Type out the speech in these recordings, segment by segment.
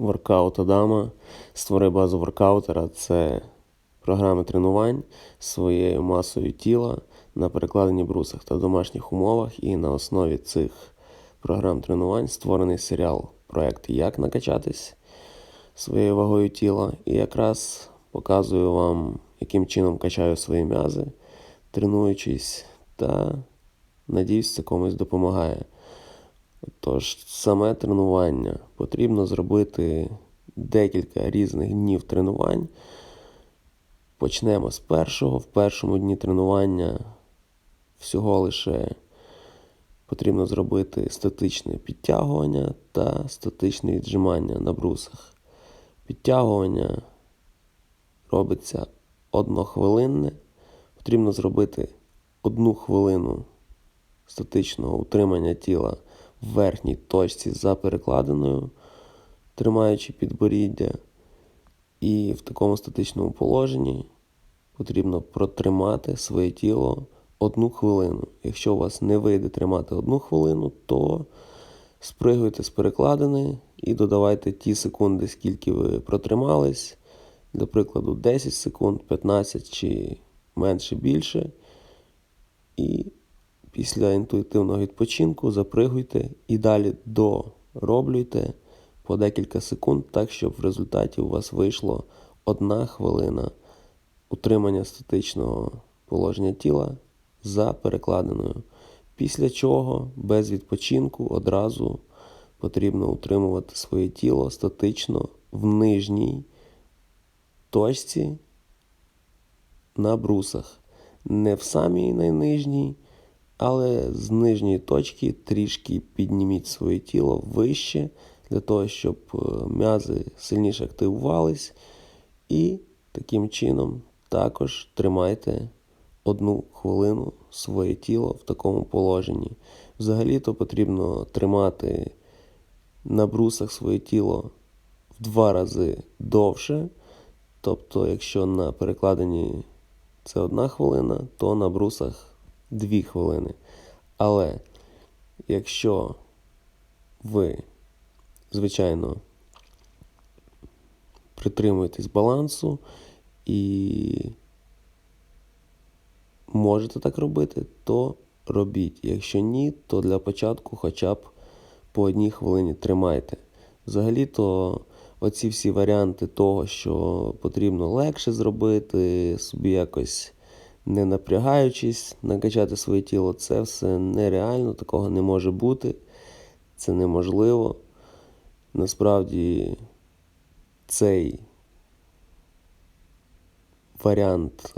Воркаут Адама. Створи базу воркаутера це програми тренувань своєю масою тіла на перекладенні брусах та домашніх умовах. І на основі цих програм тренувань створений серіал проект Як накачатись своєю вагою тіла. І якраз показую вам, яким чином качаю свої м'язи, тренуючись, та надіюсь, це комусь допомагає. Тож, саме тренування потрібно зробити декілька різних днів тренувань. Почнемо з першого. В першому дні тренування всього лише потрібно зробити статичне підтягування та статичне віджимання на брусах. Підтягування робиться однохвилинне. Потрібно зробити одну хвилину статичного утримання тіла в верхній точці за перекладиною, тримаючи підборіддя. І в такому статичному положенні потрібно протримати своє тіло одну хвилину. Якщо у вас не вийде тримати одну хвилину, то спригуйте з перекладини і додавайте ті секунди, скільки ви протримались. Для прикладу, 10 секунд, 15 чи менше більше. І після інтуїтивного відпочинку запригуйте і далі дороблюйте по декілька секунд, так, щоб в результаті у вас вийшло одна хвилина утримання статичного положення тіла за перекладиною. Після чого без відпочинку одразу потрібно утримувати своє тіло статично в нижній точці на брусах. Не в самій найнижній, але з нижньої точки трішки підніміть своє тіло вище, для того, щоб е, м'язи сильніше активувались. І таким чином також тримайте одну хвилину своє тіло в такому положенні. Взагалі-то потрібно тримати на брусах своє тіло в два рази довше. Тобто, якщо на перекладенні це одна хвилина, то на брусах дві хвилини. Але якщо ви, звичайно, притримуєтесь балансу і можете так робити, то робіть. Якщо ні, то для початку хоча б по одній хвилині тримайте. Взагалі-то оці всі варіанти того, що потрібно легше зробити, собі якось не напрягаючись, накачати своє тіло, це все нереально, такого не може бути. Це неможливо. Насправді цей варіант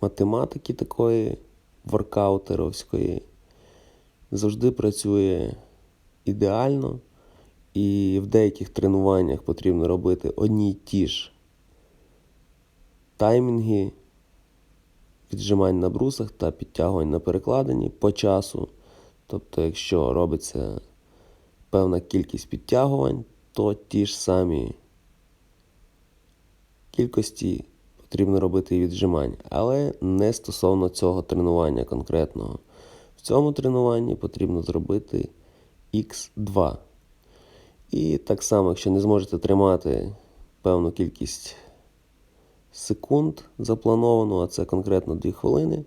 математики такої воркаутеровської завжди працює ідеально, і в деяких тренуваннях потрібно робити одні й ті ж таймінги віджимань на брусах та підтягувань на перекладині по часу. Тобто, якщо робиться певна кількість підтягувань, то ті ж самі кількості потрібно робити і віджимань, але не стосовно цього тренування конкретного. В цьому тренуванні потрібно зробити Х2. І так само, якщо не зможете тримати певну кількість секунд заплановану, а це конкретно 2 хвилини,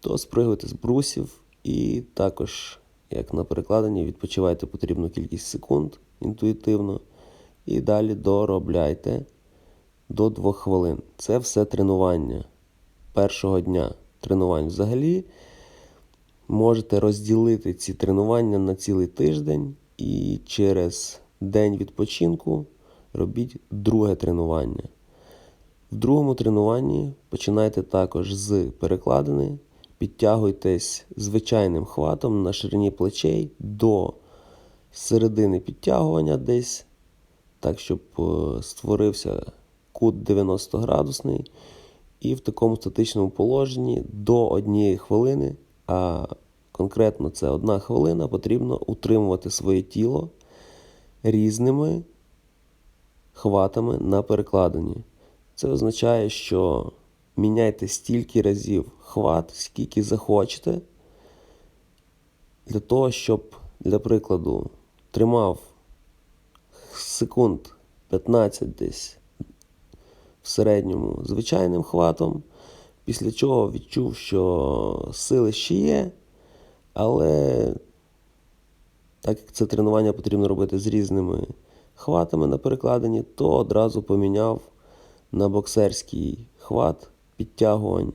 то спригуйте з брусів і також, як на перекладенні, відпочивайте потрібну кількість секунд інтуїтивно. І далі доробляйте до 2 хвилин. Це все тренування першого дня тренувань взагалі. Можете розділити ці тренування на цілий тиждень і через день відпочинку робіть друге тренування. В другому тренуванні починайте також з перекладини, підтягуйтесь звичайним хватом на ширині плечей до середини підтягування десь, так, щоб е, створився кут 90 градусний. І в такому статичному положенні до однієї хвилини, а конкретно це одна хвилина, потрібно утримувати своє тіло різними хватами на перекладині. Це означає, що міняйте стільки разів хват, скільки захочете, для того, щоб, для прикладу, тримав секунд 15 десь в середньому звичайним хватом, після чого відчув, що сили ще є, але так як це тренування потрібно робити з різними хватами на перекладині, то одразу поміняв на боксерський хват підтягувань.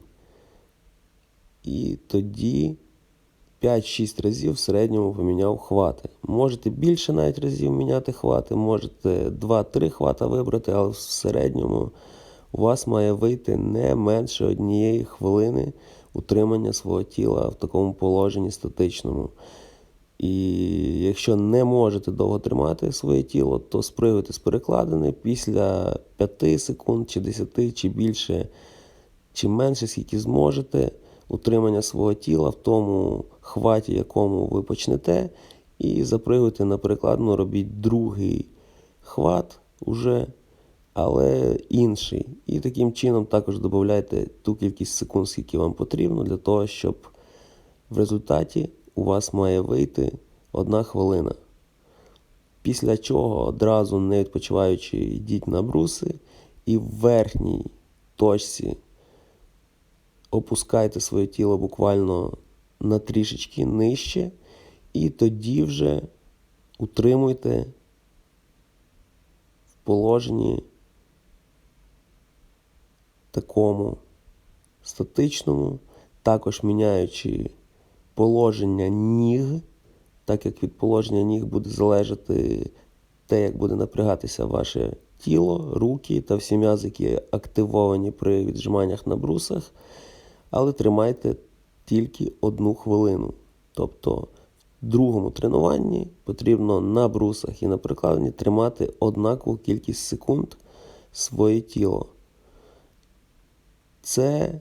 І тоді 5-6 разів в середньому поміняв хвати. Можете більше навіть разів міняти хвати, можете 2-3 хвата вибрати, але в середньому у вас має вийти не менше однієї хвилини утримання свого тіла в такому положенні статичному. І якщо не можете довго тримати своє тіло, то спригуйте з перекладини після 5 секунд, чи 10, чи більше, чи менше, скільки зможете, утримання свого тіла в тому хваті, якому ви почнете, і запригуйте на перекладину, робіть другий хват уже, але інший. І таким чином також додайте ту кількість секунд, скільки вам потрібно, для того, щоб в результаті у вас має вийти одна хвилина. Після чого одразу не відпочиваючи йдіть на бруси і в верхній точці опускайте своє тіло буквально на трішечки нижче, і тоді вже утримуйте в положенні такому статичному, також міняючи положення ніг, так як від положення ніг буде залежати те, як буде напрягатися ваше тіло, руки та всі м'язи, які активовані при віджиманнях на брусах, але тримайте тільки одну хвилину. Тобто в другому тренуванні потрібно на брусах і на прикладенні тримати однакову кількість секунд своє тіло. Це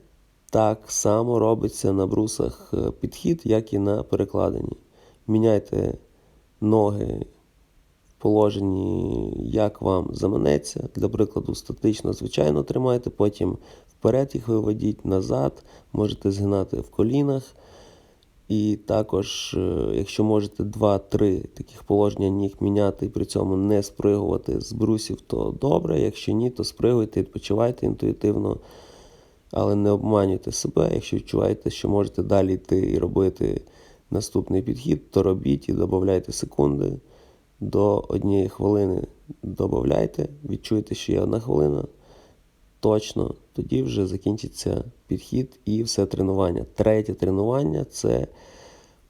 так само робиться на брусах е, підхід, як і на перекладині. Міняйте ноги в положенні, як вам заманеться. Для прикладу, статично, звичайно, тримайте, потім вперед їх виведіть, назад, можете згинати в колінах. І також, е, якщо можете 2-3 таких положення ніг міняти і при цьому не спригувати з брусів, то добре. Якщо ні, то спригуйте, відпочивайте інтуїтивно. Але не обманюйте себе, якщо відчуваєте, що можете далі йти і робити наступний підхід, то робіть і додавайте секунди до однієї хвилини. Додавайте, відчуєте, що є одна хвилина. Точно, тоді вже закінчиться підхід і все тренування. Третє тренування це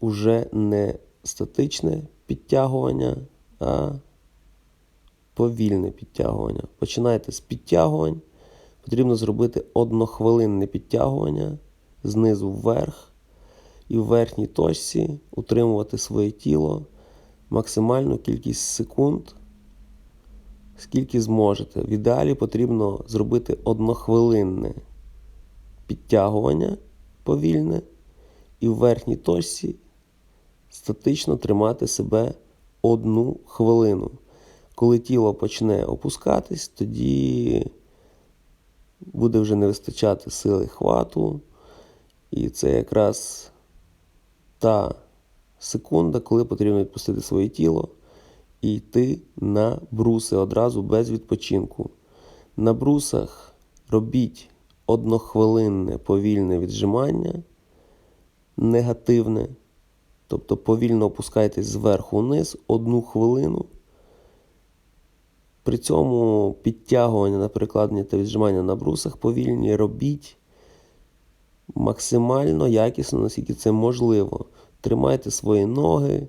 вже не статичне підтягування, а повільне підтягування. Починайте з підтягувань. Потрібно зробити однохвилинне підтягування знизу вверх і в верхній точці утримувати своє тіло максимальну кількість секунд, скільки зможете. В ідеалі потрібно зробити однохвилинне підтягування повільне і в верхній точці статично тримати себе одну хвилину. Коли тіло почне опускатись, тоді буде вже не вистачати сили хвату. І це якраз та секунда, коли потрібно відпустити своє тіло і йти на бруси одразу без відпочинку. На брусах робіть однохвилинне повільне віджимання, негативне. Тобто повільно опускайтесь зверху вниз одну хвилину. При цьому підтягування на перекладення та віджимання на брусах повільні робіть максимально якісно, наскільки це можливо. Тримайте свої ноги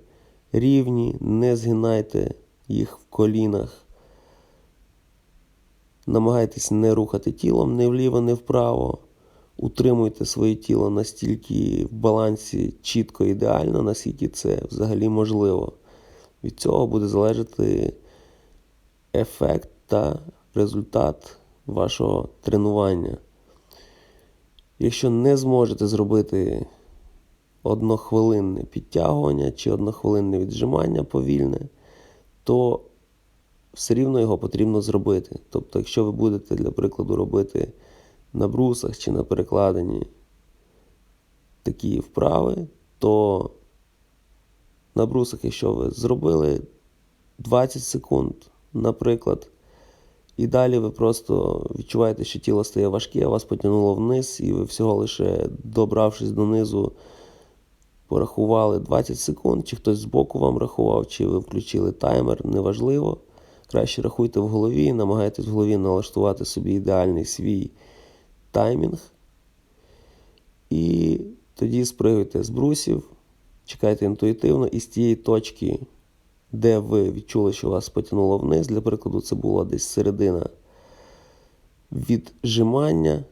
рівні, не згинайте їх в колінах. Намагайтесь не рухати тілом не вліво, не вправо. Утримуйте своє тіло настільки в балансі чітко ідеально, наскільки це взагалі можливо. Від цього буде залежати ефект та результат вашого тренування. Якщо не зможете зробити однохвилинне підтягування чи однохвилинне віджимання повільне, то все рівно його потрібно зробити. Тобто, якщо ви будете, для прикладу, робити на брусах чи на перекладенні такі вправи, то на брусах, якщо ви зробили 20 секунд наприклад. І далі ви просто відчуваєте, що тіло стає важке, вас потягнуло вниз, і ви всього лише добравшись донизу, порахували 20 секунд, чи хтось збоку вам рахував, чи ви включили таймер, неважливо. Краще рахуйте в голові, намагайтесь в голові налаштувати собі ідеальний свій таймінг. І тоді спригуйте з брусів, чекайте інтуїтивно, і з тієї точки, де ви відчули, що вас потягнуло вниз, для прикладу, це була десь середина віджимання,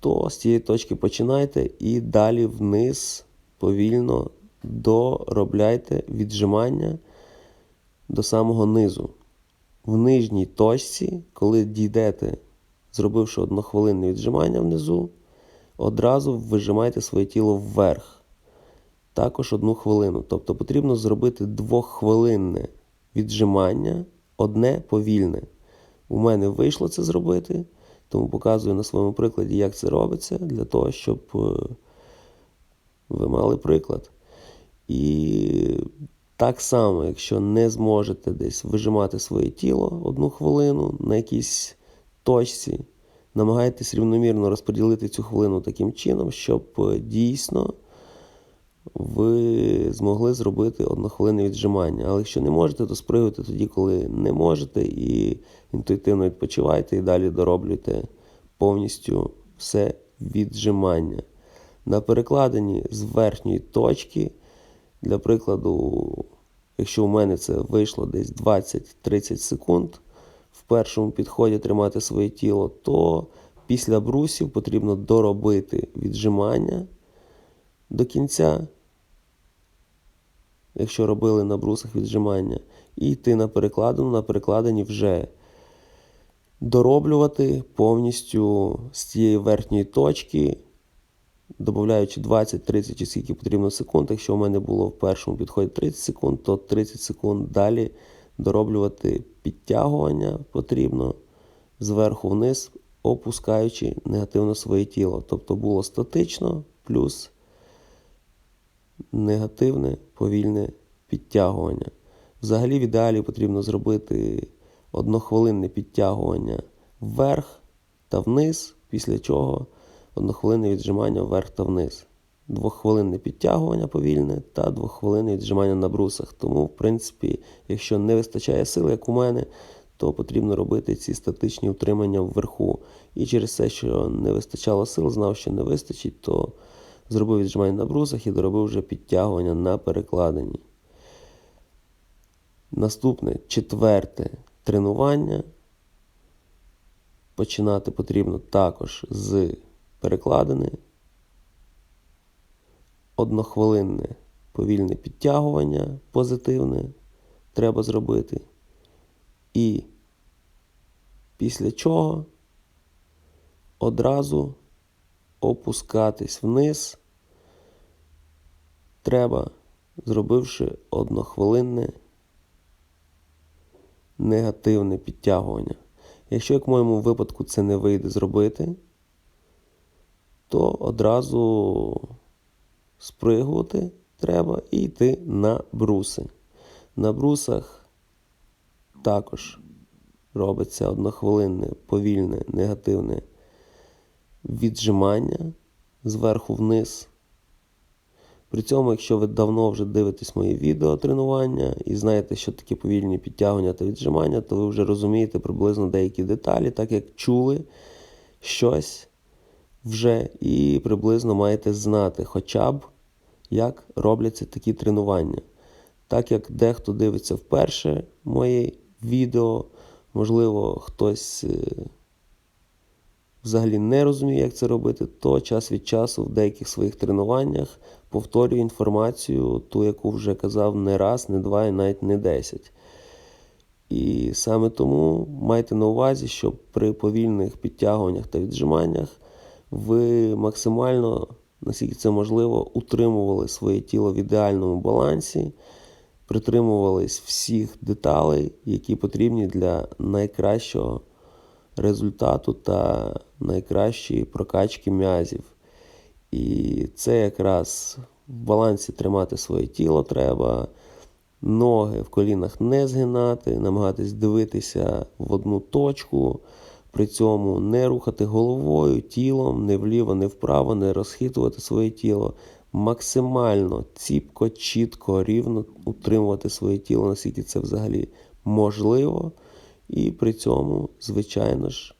то з цієї точки починайте і далі вниз повільно доробляйте віджимання до самого низу. В нижній точці, коли дійдете, зробивши однохвилинне віджимання внизу, одразу вижимайте своє тіло вверх. Також одну хвилину. Тобто потрібно зробити двоххвилинне віджимання, одне повільне. У мене вийшло це зробити, тому показую на своєму прикладі, як це робиться, для того, щоб е, ви мали приклад. І так само, якщо не зможете десь вижимати своє тіло одну хвилину на якійсь точці, намагайтесь рівномірно розподілити цю хвилину таким чином, щоб е, дійсно ви змогли зробити однохвилинне віджимання. Але якщо не можете, то спригуйте тоді, коли не можете, і інтуїтивно відпочивайте і далі дороблюйте повністю все віджимання. На перекладенні з верхньої точки, для прикладу, якщо у мене це вийшло десь 20-30 секунд, в першому підході тримати своє тіло, то після брусів потрібно доробити віджимання до кінця, якщо робили на брусах віджимання, і йти на перекладину, на перекладині вже дороблювати повністю з цієї верхньої точки, додаючи 20-30 чи скільки потрібно секунд. Якщо у мене було в першому підході 30 секунд, то 30 секунд далі дороблювати підтягування потрібно зверху вниз, опускаючи негативно своє тіло. Тобто було статично плюс негативне повільне підтягування. Взагалі, в ідеалі потрібно зробити однохвилинне підтягування вверх та вниз, після чого однохвилинне віджимання вверх та вниз. Двоххвилинне підтягування повільне та двоххвилинне віджимання на брусах. Тому, в принципі, якщо не вистачає сили, як у мене, то потрібно робити ці статичні утримання вверху. І через те, що не вистачало сил, знав, що не вистачить, то зробив віджимання на брусах і доробив вже підтягування на перекладині. Наступне четверте тренування. Починати потрібно також з перекладини. Однохвилинне повільне підтягування позитивне треба зробити. І після чого одразу опускатись вниз треба, зробивши однохвилинне негативне підтягування. Якщо, як в моєму випадку, це не вийде зробити, то одразу спригувати треба і йти на бруси. На брусах також робиться однохвилинне повільне негативне віджимання зверху вниз. При цьому, якщо ви давно вже дивитесь мої відео тренування і знаєте, що таке повільні підтягування та віджимання, то ви вже розумієте приблизно деякі деталі, так як чули щось вже і приблизно маєте знати хоча б, як робляться такі тренування. Так як дехто дивиться вперше моє відео, можливо, хтось е, взагалі не розуміє, як це робити, то час від часу в деяких своїх тренуваннях повторюю інформацію, ту, яку вже казав не раз, не два і навіть не десять. І саме тому майте на увазі, що при повільних підтягуваннях та віджиманнях ви максимально, наскільки це можливо, утримували своє тіло в ідеальному балансі, притримувались всіх деталей, які потрібні для найкращого результату та найкращої прокачки м'язів. І це якраз в балансі тримати своє тіло треба, ноги в колінах не згинати, намагатись дивитися в одну точку, при цьому не рухати головою, тілом, не вліво, не вправо, не розхитувати своє тіло. Максимально ціпко, чітко, рівно утримувати своє тіло, наскільки це взагалі можливо. І при цьому, звичайно ж,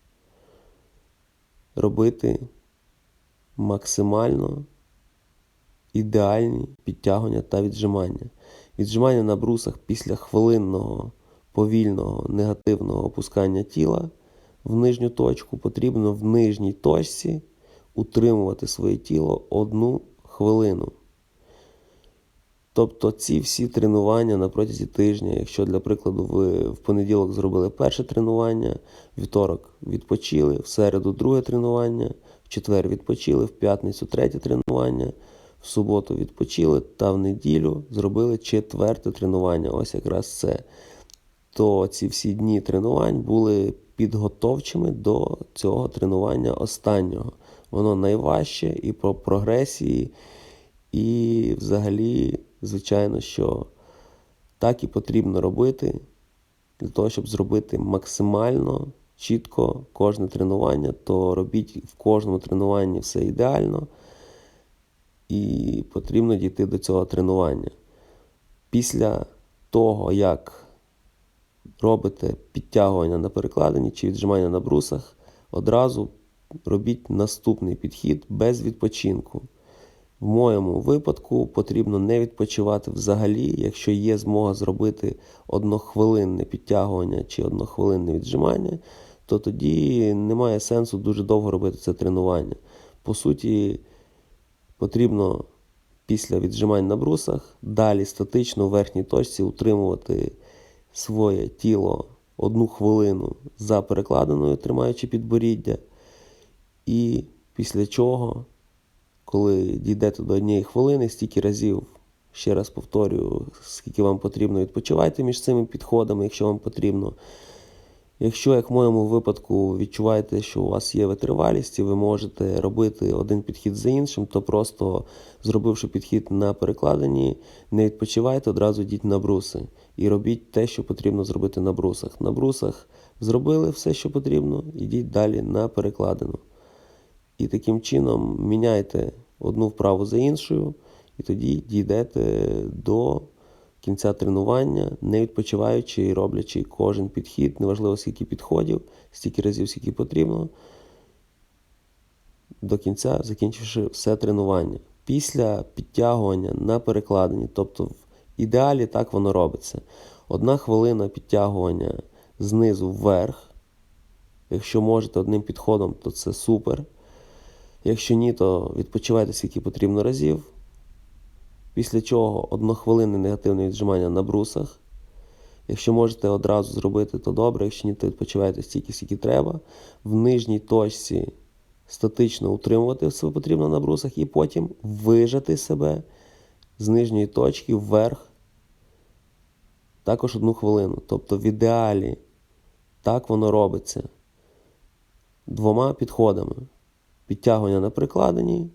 робити максимально ідеальні підтягування та віджимання. Віджимання на брусах після хвилинного повільного негативного опускання тіла в нижню точку потрібно в нижній точці утримувати своє тіло одну хвилину. Тобто ці всі тренування на протязі тижня, якщо для прикладу ви в понеділок зробили перше тренування, вівторок відпочили, в середу друге тренування, в четвер відпочили, в п'ятницю третє тренування, в суботу відпочили та в неділю зробили четверте тренування. Ось якраз це. То ці всі дні тренувань були підготовчими до цього тренування останнього. Воно найважче і по прогресії, і взагалі, звичайно, що так і потрібно робити для того, щоб зробити максимально чітко кожне тренування, то робіть в кожному тренуванні все ідеально, і потрібно дійти до цього тренування. Після того, як робите підтягування на перекладині чи віджимання на брусах, одразу робіть наступний підхід без відпочинку. В моєму випадку потрібно не відпочивати взагалі, якщо є змога зробити однохвилинне підтягування чи однохвилинне віджимання, то тоді немає сенсу дуже довго робити це тренування. По суті, потрібно після віджимань на брусах далі статично в верхній точці утримувати своє тіло одну хвилину за перекладиною, тримаючи підборіддя. І після чого, коли дійдете до однієї хвилини, стільки разів, ще раз повторюю, скільки вам потрібно, відпочивайте між цими підходами, якщо вам потрібно. Якщо, як в моєму випадку, відчуваєте, що у вас є витривалість і ви можете робити один підхід за іншим, то просто зробивши підхід на перекладині, не відпочивайте, одразу йдіть на бруси і робіть те, що потрібно зробити на брусах. На брусах зробили все, що потрібно, ідіть далі на перекладину. І таким чином міняйте одну вправу за іншою, і тоді дійдете до кінця тренування, не відпочиваючи і роблячи кожен підхід, неважливо скільки підходів, стільки разів, скільки потрібно, до кінця закінчивши все тренування. Після підтягування на перекладині, тобто в ідеалі так воно робиться. Одна хвилина підтягування знизу вверх. Якщо можете одним підходом, то це супер. Якщо ні, то відпочивайте скільки потрібно разів. Після чого однохвилинне негативне віджимання на брусах. Якщо можете одразу зробити, то добре, якщо ні, то відпочивайте стільки, скільки треба. В нижній точці статично утримувати себе потрібно на брусах, і потім вижати себе з нижньої точки вверх. Також одну хвилину. Тобто в ідеалі так воно робиться двома підходами. Підтягування на прикладенні,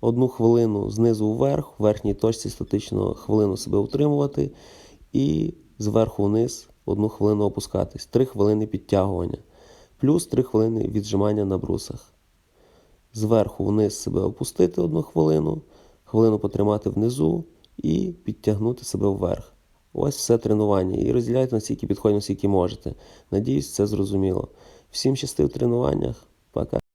одну хвилину знизу вверх, в верхній точці статично хвилину себе утримувати, і зверху вниз одну хвилину опускатись. Три хвилини підтягування, плюс три хвилини віджимання на брусах. Зверху вниз себе опустити одну хвилину, хвилину потримати внизу і підтягнути себе вверх. Ось все тренування. І розділяйте настільки підходів, наскільки можете. Надіюсь, це зрозуміло. Всім щасти в тренуваннях. Пока.